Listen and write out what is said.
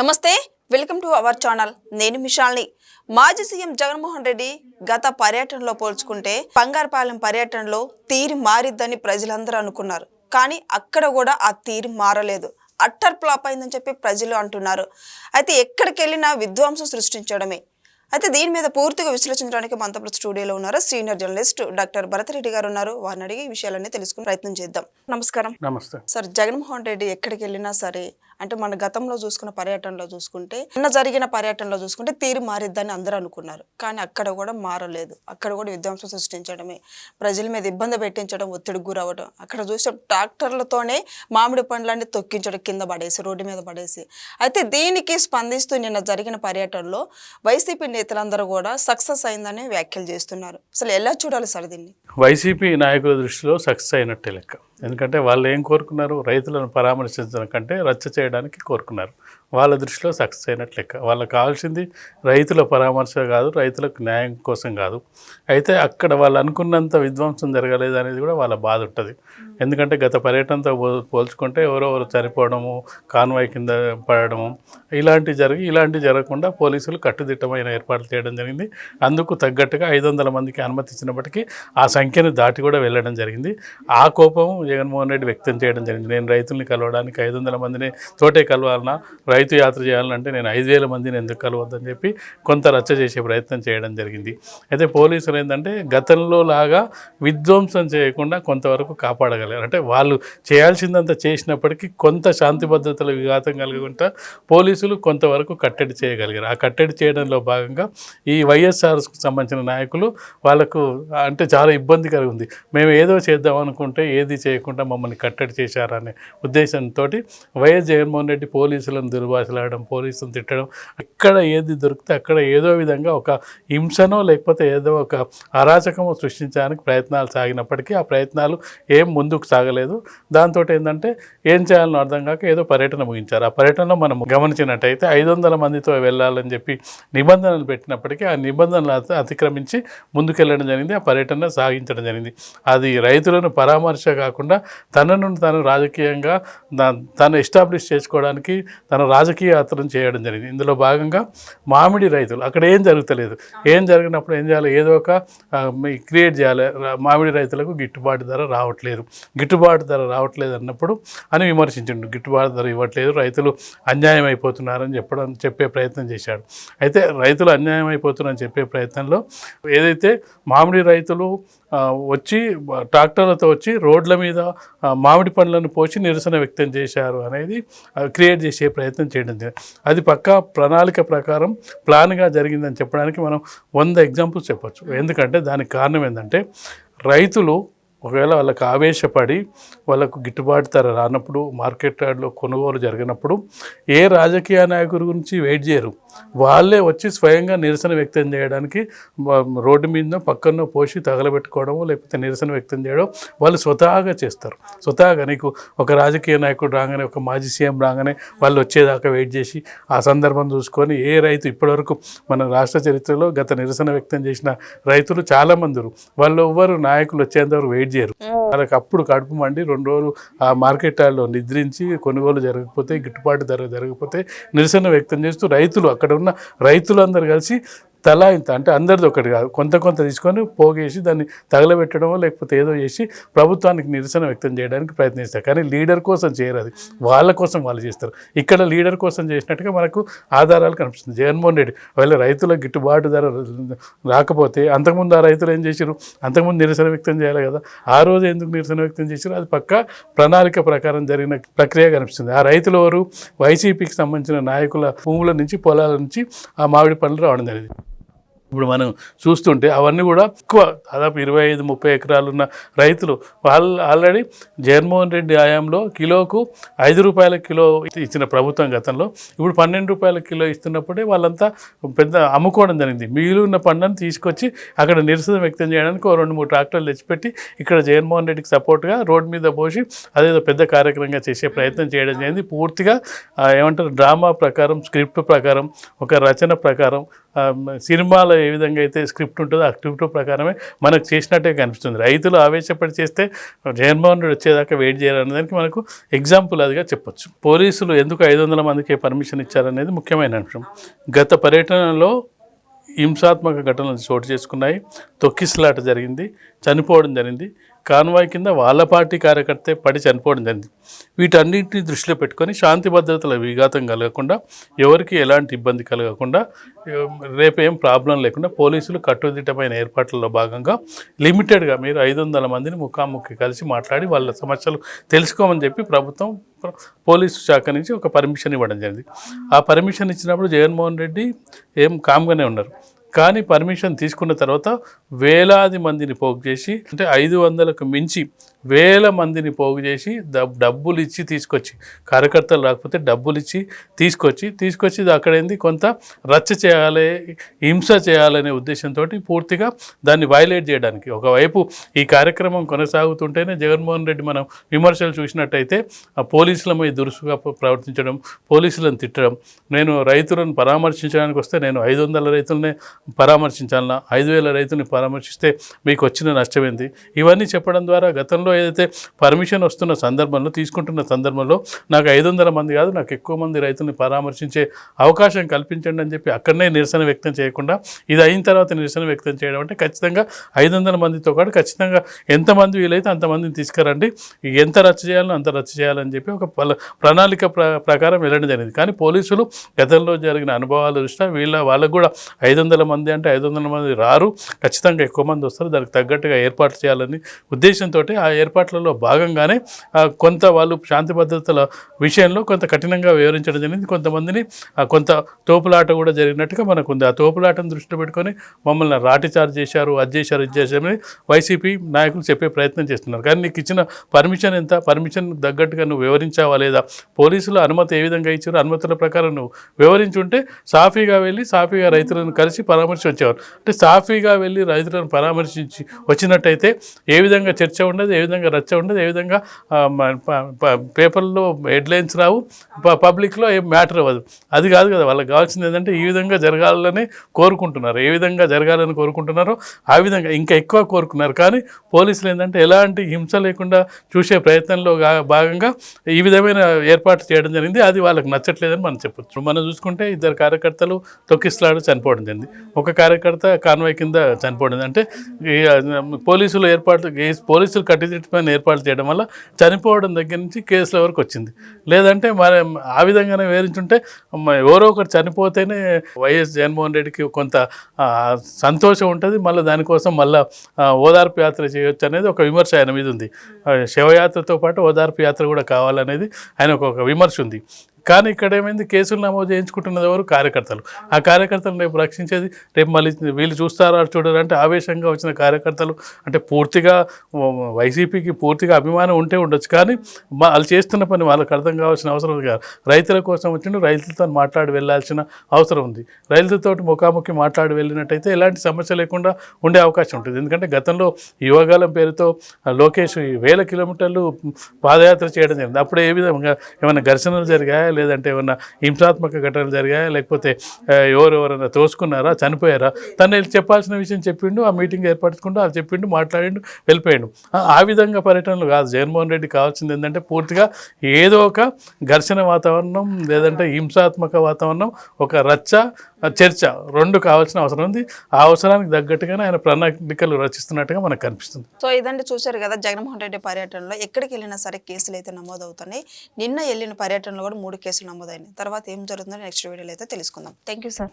నమస్తే welcome to our channel. నేను మిషాల్ని. మాజీ సీఎం జగన్మోహన్ రెడ్డి గత పర్యటనలో పోల్చుకుంటే బంగారపాలెం పర్యటనలో తీరు మారిద్దని ప్రజలందరూ అనుకున్నారు. కానీ అక్కడ కూడా ఆ తీరు మారలేదు. అట్టర్ ఫ్లాప్ అయిందని చెప్పి ప్రజలు అంటున్నారు. అయితే ఎక్కడికి వెళ్ళినా విధ్వంసం సృష్టించడమే. అయితే దీని మీద పూర్తిగా విశ్లేషించడానికి మనతో ఇప్పుడు స్టూడియోలో ఉన్నారు సీనియర్ జర్నలిస్ట్ డాక్టర్ భరతరెడ్డి గారు ఉన్నారు. వారిని అడిగి ఈ విషయాలన్నీ తెలుసుకునే ప్రయత్నం చేద్దాం. నమస్కారం. నమస్తే. సార్ జగన్మోహన్ రెడ్డి ఎక్కడికి వెళ్ళినా సరే అంటే మన గతంలో చూసుకున్న పర్యటనలో చూసుకుంటే నిన్న జరిగిన పర్యటనలో చూసుకుంటే తీరు మారిద్దని అందరూ అనుకున్నారు. కానీ అక్కడ కూడా మారలేదు. అక్కడ కూడా విధ్వంసం సృష్టించడమే. ప్రజల మీద ఇబ్బంది పెట్టించడం ఒత్తిడికి గురవ్వడం. అక్కడ చూసే ట్రాక్టర్లతోనే మామిడి పండ్లన్నీ తొక్కించడం కింద పడేసి రోడ్డు మీద పడేసి. అయితే దీనికి స్పందిస్తూ నిన్న జరిగిన పర్యటనలో వైసీపీ నేతలందరూ కూడా సక్సెస్ అయిందని వ్యాఖ్యలు చేస్తున్నారు. అసలు ఎలా చూడాలి సార్ దీన్ని? వైసీపీ నాయకుల దృష్టిలో సక్సెస్ అయినట్టే లెక్క. ఎందుకంటే వాళ్ళు ఏం కోరుకున్నారు? రైతులను పరామర్శించడం కంటే రచ్చ చేయడానికి కోరుకున్నారు. వాళ్ళ దృష్టిలో సక్సెస్ అయినట్లు లెక్క. వాళ్ళకి కావాల్సింది రైతుల పరామర్శ కాదు రైతులకు న్యాయం కోసం కాదు. అయితే అక్కడ వాళ్ళు అనుకున్నంత విధ్వంసం జరగలేదు అనేది కూడా వాళ్ళ బాధ ఉంటుంది. ఎందుకంటే గత పర్యటనతో పోల్చుకుంటే ఎవరెవరు చనిపోవడము కాన్వాయ్ కింద పడడము ఇలాంటివి జరిగి ఇలాంటివి జరగకుండా పోలీసులు కట్టుదిట్టమైన ఏర్పాట్లు చేయడం జరిగింది. అందుకు తగ్గట్టుగా ఐదు వందల మందికి అనుమతి ఇచ్చినప్పటికీ ఆ సంఖ్యను దాటి కూడా వెళ్ళడం జరిగింది. ఆ కోపం జగన్మోహన్ రెడ్డి వ్యక్తం చేయడం జరిగింది. నేను రైతుల్ని కలవడానికి ఐదు వందల మందిని తోటే కలవాలన్నా రైతు యాత్ర చేయాలంటే నేను ఐదు వేల మందిని ఎందుకు కలవద్దని చెప్పి కొంత రచ్చ చేసే ప్రయత్నం చేయడం జరిగింది. అయితే పోలీసులు ఏంటంటే గతంలో లాగా విధ్వంసం చేయకుండా కొంతవరకు కాపాడగలిగారు. అంటే వాళ్ళు చేయాల్సిందంతా చేసినప్పటికీ కొంత శాంతి భద్రతల విఘాతం కలగకుండా పోలీసులు కొంతవరకు కట్టడి చేయగలిగారు. ఆ కట్టడి చేయడంలో భాగంగా ఈ వైఎస్ఆర్కు సంబంధించిన నాయకులు వాళ్ళకు అంటే చాలా ఇబ్బందికరంగా ఉంది. మేము ఏదో చేద్దాం అనుకుంటే ఏది చేయకుండా మమ్మల్ని కట్టడి చేశారనే ఉద్దేశంతో వైఎస్ జగన్మోహన్ రెడ్డి పోలీసులను దుర్భాషలాడడం పోలీసులను తిట్టడం ఎక్కడ ఏది దొరికితే అక్కడ ఏదో విధంగా ఒక హింసనో లేకపోతే ఏదో ఒక అరాచకమో సృష్టించడానికి ప్రయత్నాలు సాగినప్పటికీ ఆ ప్రయత్నాలు ఏం ముందుకు సాగలేదు. దాంతో ఏంటంటే ఏం చేయాలని అర్థం కాక ఏదో పర్యటన ముగించారు. ఆ పర్యటనలో మనం గమనించినట్టయితే ఐదు వందల మందితో వెళ్ళాలని చెప్పి నిబంధనలు పెట్టినప్పటికీ ఆ నిబంధనలు అతిక్రమించి ముందుకెళ్ళడం జరిగింది. ఆ పర్యటన సాగించడం జరిగింది. అది రైతులను పరామర్శ కాకుండా తనను తను రాజకీయంగా తను ఎస్టాబ్లిష్ చేసుకోవడానికి తన రాజకీయ యాత్రను చేయడం జరిగింది. ఇందులో భాగంగా మామిడి రైతులు అక్కడ ఏం జరుగుతలేదు. ఏం జరిగినప్పుడు ఏం చేయాలి? ఏదో ఒక క్రియేట్ చేయాలి. మామిడి రైతులకు గిట్టుబాటు ధర రావట్లేదు. గిట్టుబాటు ధర రావట్లేదు అన్నప్పుడు అని విమర్శించండు. గిట్టుబాటు ధర ఇవ్వట్లేదు. రైతులు అన్యాయం అయిపోతున్నారని చెప్పడం చెప్పే ప్రయత్నం చేశాడు. అయితే రైతులు అన్యాయం అయిపోతున్నారని చెప్పే ప్రయత్నంలో ఏదైతే మామిడి రైతులు వచ్చి ట్రాక్టర్లతో వచ్చి రోడ్ల మీద మామిడి పండ్లను పోసి నిరసన వ్యక్తం చేశారు అనేది క్రియేట్ చేసే ప్రయత్నం చేయడం అది పక్కా ప్రణాళిక ప్రకారం ప్లాన్గా జరిగిందని చెప్పడానికి మనం వంద ఎగ్జాంపుల్స్ చెప్పచ్చు. ఎందుకంటే దానికి కారణం ఏంటంటే రైతులు ఒకవేళ వాళ్ళకి ఆవేశపడి వాళ్ళకు గిట్టుబాటు ధర రానప్పుడు మార్కెట్ యార్డ్లో కొనుగోలు జరిగినప్పుడు ఏ రాజకీయ నాయకుడి గురించి వెయిట్ చేయరు. వాళ్ళే వచ్చి స్వయంగా నిరసన వ్యక్తం చేయడానికి రోడ్డు మీద పక్కన పోసి తగలబెట్టుకోవడం లేకపోతే నిరసన వ్యక్తం చేయడం వాళ్ళు స్వతహాగా చేస్తారు. స్వతహాగా నీకు ఒక రాజకీయ నాయకుడు రాగానే ఒక మాజీ సీఎం రాగానే వాళ్ళు వచ్చేదాకా వెయిట్ చేసి ఆ సందర్భం చూసుకొని ఏ రైతు ఇప్పటివరకు మన రాష్ట్ర చరిత్రలో గత నిరసన వ్యక్తం చేసిన రైతులు చాలామంది ఉన్నారు. వాళ్ళు ఎవ్వరు నాయకులు వచ్చేంతవరకు వెయిట్ చేయరు. వాళ్ళకి అప్పుడు కడుపు మండి రెండు రోజులు ఆ మార్కెట్ నిద్రించి కొనుగోలు జరగకపోతే గిట్టుబాటు ధర జరగకపోతే నిరసన వ్యక్తం చేస్తూ రైతులు అక్కడ అక్కడ ఉన్న రైతులందరూ కలిసి తలా ఇంత అంటే అందరిది ఒకటి కాదు. కొంత కొంత తీసుకొని పోగేసి దాన్ని తగలబెట్టడమో లేకపోతే ఏదో చేసి ప్రభుత్వానికి నిరసన వ్యక్తం చేయడానికి ప్రయత్నిస్తారు. కానీ లీడర్ కోసం చేయరు అది. వాళ్ళ కోసం వాళ్ళు చేస్తారు. ఇక్కడ లీడర్ కోసం చేసినట్టుగా మనకు ఆధారాలు కనిపిస్తుంది. జగన్మోహన్ రెడ్డి ఒకవేళ రైతులకు గిట్టుబాటు ధర రాకపోతే అంతకుముందు ఆ రైతులు ఏం చేశారు అంతకుముందు నిరసన వ్యక్తం చేయాలి కదా. ఆ రోజు ఎందుకు నిరసన వ్యక్తం చేశారు అది పక్క ప్రణాళిక ప్రకారం జరిగిన ప్రక్రియ కనిపిస్తుంది. ఆ రైతులు ఎవరు? వైసీపీకి సంబంధించిన నాయకుల భూముల నుంచి పొలాల నుంచి ఆ మామిడి పండ్లు రావడం జరిగింది. ఇప్పుడు మనం చూస్తుంటే అవన్నీ కూడా ఎక్కువ. దాదాపు ఇరవై ఐదు ముప్పై ఎకరాలు ఉన్న రైతులు వాళ్ళు ఆల్రెడీ జగన్మోహన్ రెడ్డి ఆయాంలో కిలోకు ఐదు రూపాయల కిలో ఇచ్చిన ప్రభుత్వం గతంలో. ఇప్పుడు పన్నెండు రూపాయల కిలో ఇస్తున్నప్పుడే వాళ్ళంతా పెద్ద అమ్ముకోవడం జరిగింది. మిగిలిన పంటను తీసుకొచ్చి అక్కడ నిరసన వ్యక్తం చేయడానికి ఓ రెండు మూడు ట్రాక్టర్లు తెచ్చిపెట్టి ఇక్కడ జగన్మోహన్ రెడ్డికి సపోర్ట్గా రోడ్డు మీద పోసి అదేదో పెద్ద కార్యక్రమంగా చేసే ప్రయత్నం చేయడం జరిగింది. పూర్తిగా ఏమంటారు డ్రామా ప్రకారం స్క్రిప్ట్ ప్రకారం ఒక రచన ప్రకారం సినిమాలో ఏ విధంగా అయితే స్క్రిప్ట్ ఉంటుందో ఆ స్క్రిప్ట్ ప్రకారమే మనకు చేసినట్టే కనిపిస్తుంది. రైతులు ఆవేశపడి చేస్తే జగన్మోహన్ రెడ్డి వచ్చేదాకా వెయిట్ చేయాలనే దానికి మనకు ఎగ్జాంపుల్ అదిగా చెప్పొచ్చు. పోలీసులు ఎందుకు ఐదు వందల మందికి పర్మిషన్ ఇచ్చారనేది ముఖ్యమైన అంశం. గత పర్యటనలో హింసాత్మక ఘటనలు చోటు చేసుకున్నాయి. తొక్కిసలాట జరిగింది చనిపోవడం జరిగింది. కాన్వాయ్ కింద వాళ్ళ పార్టీ కార్యకర్తే పడి చనిపోవడం జరిగింది. వీటన్నింటిని దృష్టిలో పెట్టుకొని శాంతి భద్రతల విఘాతం కలగకుండా ఎవరికి ఎలాంటి ఇబ్బంది కలగకుండా రేపేం ప్రాబ్లం లేకుండా పోలీసులు కట్టుదిట్టమైన ఏర్పాట్లలో భాగంగా లిమిటెడ్గా మీరు ఐదు వందల మందిని ముఖాముఖి కలిసి మాట్లాడి వాళ్ళ సమస్యలు తెలుసుకోమని చెప్పి ప్రభుత్వం పోలీసు శాఖ నుంచి ఒక పర్మిషన్ ఇవ్వడం జరిగింది. ఆ పర్మిషన్ ఇచ్చినప్పుడు జగన్మోహన్ రెడ్డి ఏం కామ్గానే ఉన్నారు. కానీ పర్మిషన్ తీసుకున్న తర్వాత వేలాది మందిని పోగు చేసి అంటే ఐదు వందలకు మించి వేల మందిని పోగు చేసి డబ్బులు ఇచ్చి తీసుకొచ్చి కార్యకర్తలు రాకపోతే డబ్బులు ఇచ్చి తీసుకొచ్చి తీసుకొచ్చి అక్కడేంది అక్కడ ఏంది? కొంత రచ్చ చేయాలి హింస చేయాలనే ఉద్దేశంతో పూర్తిగా దాన్ని వైలేట్ చేయడానికి. ఒకవైపు ఈ కార్యక్రమం కొనసాగుతుంటేనే జగన్మోహన్ రెడ్డి మనం విమర్శలు చూసినట్టయితే ఆ పోలీసుల మీద దురుసుగా ప్రవర్తించడం పోలీసులను తిట్టడం నేను రైతులను పరామర్శించడానికి వస్తే నేను ఐదు వందల రైతులనే పరామర్శించాలన్నా ఐదు వేల రైతుల్ని పరామర్శిస్తే మీకు వచ్చిన నష్టమైంది ఇవన్నీ చెప్పడం ద్వారా గతంలో ఏదైతే పర్మిషన్ వస్తున్న సందర్భంలో తీసుకుంటున్న సందర్భంలో నాకు ఐదు వందల మంది కాదు నాకు ఎక్కువ మంది రైతుల్ని పరామర్శించే అవకాశం కల్పించండి అని చెప్పి అక్కడనే నిరసన వ్యక్తం చేయకుండా ఇది అయిన తర్వాత నిరసన వ్యక్తం చేయడం అంటే ఖచ్చితంగా ఐదు వందల మందితో పాటు ఖచ్చితంగా ఎంతమంది వీలైతే అంతమందిని తీసుకురండి. ఎంత రచ్చ చేయాలో అంత రచ్చ చేయాలని చెప్పి ఒక పల- ప్రణాళిక ప్ర ప్రకారం వెళ్ళడం జరిగింది. కానీ పోలీసులు గతంలో జరిగిన అనుభవాల దృష్ట్యా వీళ్ళ వాళ్ళకు కూడా ఐదు వందల మంది అంటే ఐదు వందల మంది రారు ఖచ్చితంగా ఎక్కువ మంది వస్తారు దానికి తగ్గట్టుగా ఏర్పాటు చేయాలని ఉద్దేశంతో ఆ ఏర్పాట్లలో భాగంగానే కొంత వాళ్ళు శాంతి భద్రతల విషయంలో కొంత కఠినంగా వివరించడం జరిగింది. కొంతమందిని ఆ, కొంత తోపులాట కూడా జరిగినట్టుగా మనకు ఉంది ఆ తోపులాటను దృష్టిలో పెట్టుకొని మమ్మల్ని రాటి చార్జ్ చేశారు అది చేశారు ఇది చేశారని వైసీపీ నాయకులు చెప్పే ప్రయత్నం చేస్తున్నారు. కానీ నీకు ఇచ్చిన పర్మిషన్ ఎంత? పర్మిషన్ తగ్గట్టుగా నువ్వు వివరించావా లేదా? పోలీసులు అనుమతి ఏ విధంగా ఇచ్చారు? అనుమతుల ప్రకారం నువ్వు వివరించుంటే సాఫీగా వెళ్ళి సాఫీగా రైతులను కలిసి పరామర్శ వచ్చేవారు. అంటే సాఫీగా వెళ్ళి రైతులను పరామర్శించి వచ్చినట్టయితే ఏ విధంగా చర్చ ఉండదు ఏ విధంగా విధంగా రచ్చ ఉండదు ఏ విధంగా పేపర్లో హెడ్లైన్స్ రావు ప- పబ్లిక్లో ఏం మ్యాటర్ అవ్వదు. అది కాదు కదా వాళ్ళకి కావాల్సింది ఏంటంటే ఈ విధంగా జరగాలని కోరుకుంటున్నారు. ఏ విధంగా జరగాలని కోరుకుంటున్నారో ఆ విధంగా ఇంకా ఎక్కువ కోరుకున్నారు. కానీ పోలీసులు ఏంటంటే ఎలాంటి హింస లేకుండా చూసే ప్రయత్నంలో భాగంగా ఈ విధమైన ఏర్పాటు చేయడం జరిగింది. అది వాళ్ళకి నచ్చట్లేదని మనం చెప్పొచ్చు. మనం చూసుకుంటే ఇద్దరు కార్యకర్తలు తొక్కిస్లాడు చనిపోవడం జరిగింది. ఒక కార్యకర్త కాన్వాయ్ కింద చనిపోవడం అంటే పోలీసులు ఏర్పాటు పోలీసులు కట్టి పైన ఏర్పాటు చేయడం వల్ల చనిపోవడం దగ్గర నుంచి కేసుల వరకు వచ్చింది. లేదంటే మరి ఆ విధంగానే వివరించుంటే ఎవరో ఒకరు చనిపోతేనే వైఎస్ జగన్మోహన్ రెడ్డికి కొంత సంతోషం ఉంటుంది. మళ్ళీ దానికోసం మళ్ళీ ఓదార్పు యాత్ర చేయొచ్చు అనేది ఒక విమర్శ ఆయన మీద ఉంది. శివయాత్రతో పాటు ఓదార్పు యాత్ర కూడా కావాలనేది ఆయన ఒక విమర్శ ఉంది. కానీ ఇక్కడ ఏమైంది? కేసులు నమోదు చేయించుకుంటున్నది ఎవరు? కార్యకర్తలు. ఆ కార్యకర్తలు రేపు రక్షించేది రేపు మళ్ళీ వీళ్ళు చూస్తారా చూడరు అంటే ఆవేశంగా వచ్చిన కార్యకర్తలు. అంటే పూర్తిగా వైసీపీకి పూర్తిగా అభిమానం ఉంటే ఉండొచ్చు. కానీ వాళ్ళు చేస్తున్న పని వాళ్ళకి అర్థం కావాల్సిన అవసరం కాదు రైతుల కోసం వచ్చిండు రైతులతో మాట్లాడి వెళ్ళాల్సిన అవసరం ఉంది. రైతులతో ముఖాముఖి మాట్లాడి వెళ్ళినట్టయితే ఎలాంటి సమస్య లేకుండా ఉండే అవకాశం ఉంటుంది. ఎందుకంటే గతంలో యువగాలం పేరుతో లోకేష్ వేల కిలోమీటర్లు పాదయాత్ర చేయడం జరిగింది. అప్పుడు ఏ విధంగా ఏమైనా ఘర్షణలు జరిగాయా? లేదంటే ఏమైనా హింసాత్మక ఘటనలు జరిగాయా? లేకపోతే ఎవరెవరన్నా తోసుకున్నారా? చనిపోయారా? తను చెప్పాల్సిన విషయం చెప్పిండు ఆ మీటింగ్ ఏర్పరచుకుంటూ వాళ్ళు చెప్పిండు మాట్లాడిండు వెళ్ళిపోయాడు. ఆ- విధంగా పర్యటనలు కాదు. జగన్మోహన్ రెడ్డి కావాల్సింది ఏంటంటే పూర్తిగా ఏదో ఒక ఘర్షణ వాతావరణం లేదంటే హింసాత్మక వాతావరణం ఒక రచ్చ చర్చ రెండు కావాల్సిన అవసరం ఉంది. ఆ అవసరానికి తగ్గట్టుగానే ఆయన ప్రణాళికలు రచిస్తున్నట్టుగా మనకు కనిపిస్తుంది. సో ఇదండి చూశారు కదా జగన్మోహన్ రెడ్డి పర్యటనలో ఎక్కడికి వెళ్ళినా సరే కేసులు అయితే నమోదవుతున్నాయి. నిన్న వెళ్ళిన పర్యటనలో కూడా మూడు కేసులు నమోదైనాయి. తర్వాత ఏం జరుగుతుందో నెక్స్ట్ వీడియోలో అయితే తెలుసుకుందాం. Thank you sir